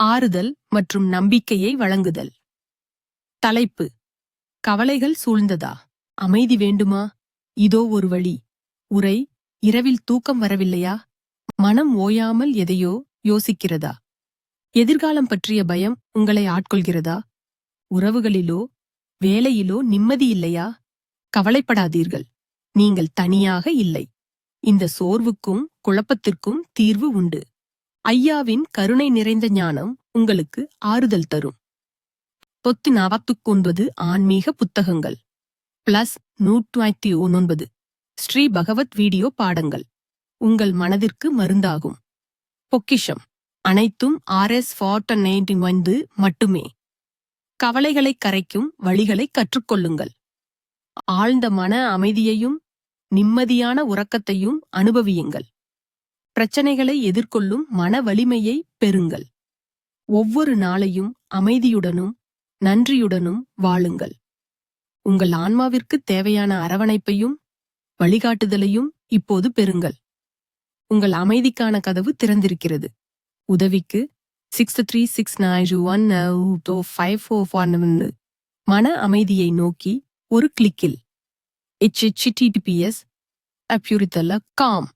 ஆறுதல் மற்றும் நம்பிக்கையை வழங்குதல். தலைப்பு கவலைகள் சூழ்ந்ததா? அமைதி வேண்டுமா? இதோ ஒரு வழி. உரை இரவில் தூக்கம் வரவில்லையா? மனம் ஓயாமல் எதையோ யோசிக்கிறதா? எதிர்காலம் பற்றிய பயம் உங்களை ஆட்கொள்கிறதா? உறவுகளிலோ வேலையிலோ நிம்மதி இல்லையா? கவலைப்படாதீர்கள். நீங்கள் தனியாக இல்லை. இந்த சோர்வுக்கும் குழப்பத்திற்கும் தீர்வு உண்டு. ஐயாவின் கருணை நிறைந்த ஞானம் உங்களுக்கு ஆறுதல் தரும். தொத்து நாற்பத்தொன்பது ஆன்மீக புத்தகங்கள். பிளஸ் நூற்றி ஒன்பது. ஸ்ரீ பகவத் வீடியோ பாடங்கள். உங்கள் மனதிற்கு மருந்தாகும். பொக்கிஷம். அனைத்தும் ஆர் எஸ் ஃபார்ட் வந்து மட்டுமே. கவலைகளை கரைக்கும் வழிகளை கற்றுக்கொள்ளுங்கள். ஆழ்ந்த மன அமைதியையும் நிம்மதியான உறக்கத்தையும் அனுபவியுங்கள். பிரச்சனைகளை எதிர்கொள்ளும் மன வலிமையை பெறுங்கள். ஒவ்வொரு நாளையும் அமைதியுடனும் நன்றியுடனும் வாழுங்கள். உங்கள் ஆன்மாவிற்கு தேவையான அரவணைப்பையும் வழிகாட்டுதலையும் இப்போது பெறுங்கள். உங்கள் அமைதிக்கான கதவு திறந்திருக்கிறது. உதவிக்கு six three six nine one two five four four மன அமைதியை நோக்கி ஒரு கிளிக்கில் https அப்யூரித்தல காம்